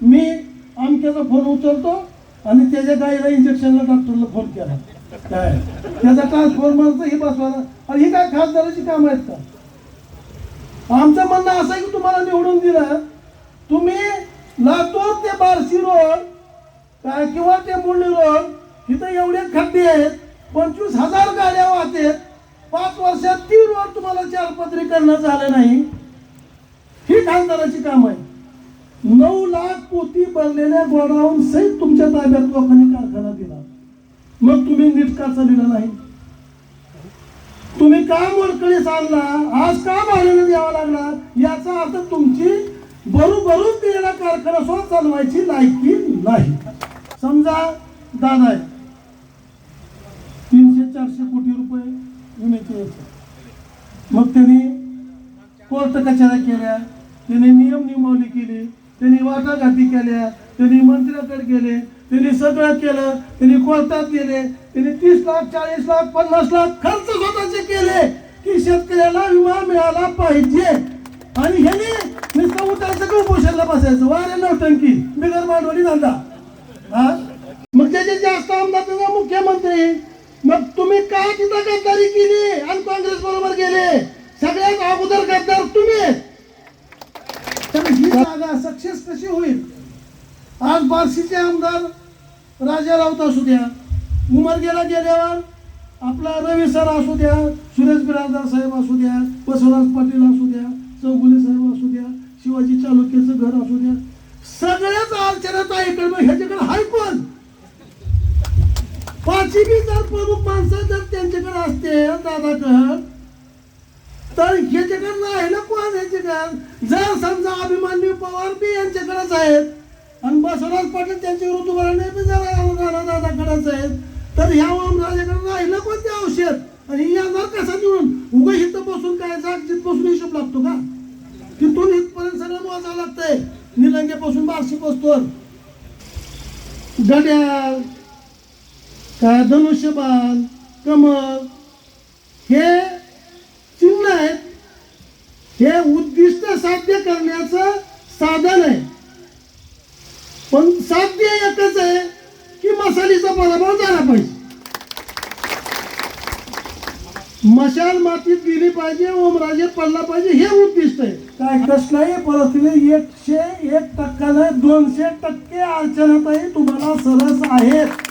मी आमच्याचा phone उचलतो आणि त्याच्या गाईला इंजेक्शनला डॉक्टरला फोन केला. काय? त्याचा ट्रान्सफॉर्मरचं हे बसवायला आणि ही काय खासदाराची काम आहेत का? आमचं म्हणणं असं आहे की तुम्हाला निवडून दिलं तुम्ही लातूर ते बार्शी रोड काय किंवा ते मुंडली रोड इथं एवढे खड्डे आहेत पंचवीस हजार गाड्या वाहते पाच वर्षात तीन रोड तुम्हाला चारपदरी करणं झालं नाही. ही खासदाराची काम आहे नऊ लाख पोती भरलेल्या गोडाऊन सहित तुमच्या ताब्यात लोकांनी कारखाना दिला. मग तुम्ही नीट का चालला नाही? तुम्ही का मोडकळी चालला आज का भाड्याने द्यावा लागला? याचा अर्थ तुमची बरोबरून दिलेला कारखाना स्वतः चालवायची लायकी नाही. समजा दादा आहे. तीनशे चारशे कोटी रुपये विम्याचे मग त्यांनी कोर्ट कचऱ्या केल्या. त्याने नियम नियमावली केली. त्यांनी वाटाघाटी केल्या त्यांनी मंत्र्याकडे गेले त्यांनी सगळं केलं त्यांनी कोर्टात गेले त्यांनी तीस लाख चाळीस लाख पन्नास लाख खर्च स्वतःचे केले की शेतकऱ्याला विमा मिळाला पाहिजे. आणि ह्याने नुसतं उठायचं का उपोषणला बसायचं. वारे नौटंकी बिगर भांडवली धंदा. हा? मग त्याचे जास्त आमदार त्याचा मुख्यमंत्री. मग तुम्ही काय तिथं गद्दारी केली? आणि काँग्रेस बरोबर गेले. सगळ्यात अगोदर गद्दार तुम्ही आहेत. तर ही जागा सक्सेस कशी होईल? आज बार्शीचे आमदार राजा राऊत असू द्या उमरगेला गेल्यावर आपला रवी सर असू द्या सुरेश बिराजदार साहेब असू द्या बसवराज पाटील असू द्या चौगुले साहेब असू द्या शिवाजी चालुक्याचं घर असू द्या सगळ्याच अर्चनात ऐकलं मग ह्याच्याकडे हाय कोण? बी जर प्रमुख माणसं जर त्यांच्याकडे असते दादाकड तर ह्याच्याकडे राहिलं कोण ह्याच्याकडे जर समजा अभिमान्यू पवार बी यांच्याकडेच आहेत आणि बसवराज पाटील त्यांच्या ऋतुभराने बी जर राणादादाकडेच आहेत तर ह्या राजाकडे राहिलं कोणते औषध? आणि येणार कसा निवडून? उगा इथं बसून काय जागतीत बसून हिशोब लागतो का? तिथून इथपर्यंत सगळं मोजावं लागतंय. निलंगेपासून बार्शी बसतोर गड्या काय धनुष्यबाण कमळ हे हे उद्दिष्ट साध्य करण्याचं साधन आहे. पण साध्य एकच आहे की मसालीचा पराभव झाला पाहिजे. मशाल मातीत गेली पाहिजे ओमराजे पडला पाहिजे हे उद्दिष्ट आहे. काय कसलाही परिस्थिती एकशे एक टक्का नाही दोनशे टक्के अडचणातही तुम्हाला सरस आहेत.